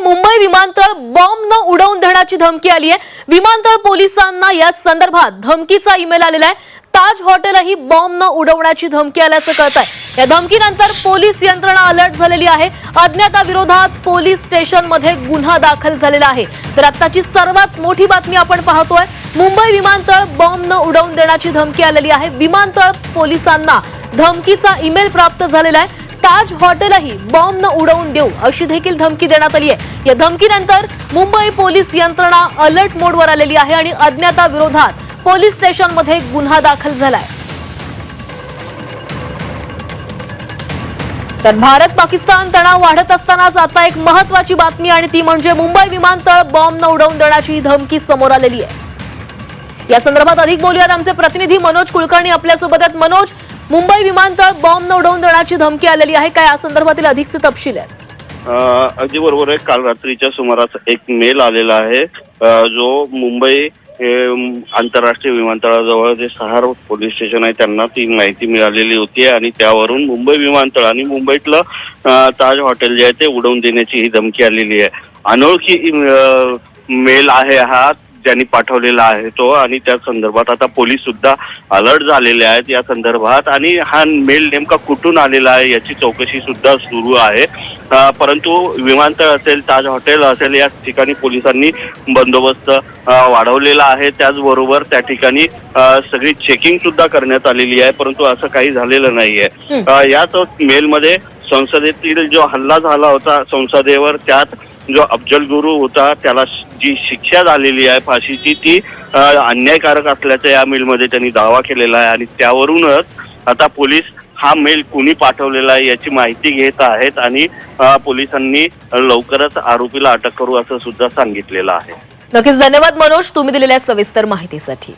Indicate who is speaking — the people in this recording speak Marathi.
Speaker 1: मुंबई विमानतळ बॉम्ब न उडवून देण्याची धमकी आली आहे. विमानतळ पोलिसांना या संदर्भात धमकीचा ईमेल आलेला आहे. ताज हॉटेलही बॉम्ब न उडवण्याची धमकी आल्याचं कळत आहे. या धमकीनंतर पोलीस यंत्रणा अलर्ट झालेली आहे. अज्ञाताविरोधात पोलीस स्टेशनमध्ये गुन्हा दाखल झालेला आहे. तर आत्ताची सर्वात मोठी बातमी आपण पाहतोय. मुंबई विमानतळ बॉम्ब न उडवून देण्याची धमकी आलेली आहे. विमानतळ पोलिसांना धमकीचा ईमेल प्राप्त झालेला आहे. ताज हॉटेलही बॉम्ब न उडवून देऊ अशी देखील धमकी देण्यात आली आहे या धमकीनंतर मुंबई पोलीस यंत्रणा अलर्ट मोडवर आलेली आहे आणि अज्ञाता विरोधात पोलीस स्टेशनमध्ये गुन्हा दाखल झालाय. तर भारत पाकिस्तान तणाव वाढत असतानाच आता एक महत्वाची बातमी आणि ती म्हणजे मुंबई विमानतळ बॉम्ब न उडवून देण्याची ही धमकी समोर आलेली आहे. या संदर्भात अधिक बोलूयात आमचे प्रतिनिधी मनोज कुलकर्णी आपल्यासोबत आहेत. मनोज मुंबई विमानतळ बॉम्ब न उडवून देण्याची धमकी आलेली आहे. काय या संदर्भातील अधिकचे तपशील आहेत?
Speaker 2: अगदी बरोबर आहे. काल रात्रीच्या सुमारास एक मेल आलेला आहे. जो मुंबई हे, आंतरराष्ट्रीय विमानतळाजवळ जे सहार पोलीस स्टेशन आहे त्यांना ती माहिती मिळालेली होती आणि त्यावरून मुंबई विमानतळ आणि मुंबईतलं ताज हॉटेल जे आहे ते उडवून देण्याची ही धमकी आलेली आहे. अनोळखी मेल आहे हा. ज्यांनी पाठवलेला आहे तो आणि त्या संदर्भात आता पोलीस सुद्धा अलर्ट झालेले आहेत या संदर्भात. आणि हा मेल नेमका कुठून आलेला आहे याची चौकशी सुद्धा सुरू आहे. परंतु विमानतळ असेल ताज हॉटेल असेल या ठिकाणी पोलिसांनी बंदोबस्त वाढवलेला आहे. त्याचबरोबर त्या ठिकाणी सगळी चेकिंग सुद्धा करण्यात आलेली आहे. परंतु असं काही झालेलं नाहीये. याच मेलमध्ये संसदेतील जो हल्ला झाला होता संसदेवर त्यात जो अफजल गुरु होता त्याला जी शिक्षा झालेली आहे फाशीची ती अन्यायकारक असल्याचा या मेलमध्ये त्यांनी दावा केलेला आहे आणि त्यावरूनच आता पोलीस हा मेल कुणी पाठवलेला आहे याची माहिती घेत आहेत आणि पोलिसांनी लवकरच आरोपीला अटक करू असं सुद्धा सांगितलेलं आहे.
Speaker 1: नक्कीच धन्यवाद मनोज तुम्ही दिलेल्या सविस्तर माहितीसाठी.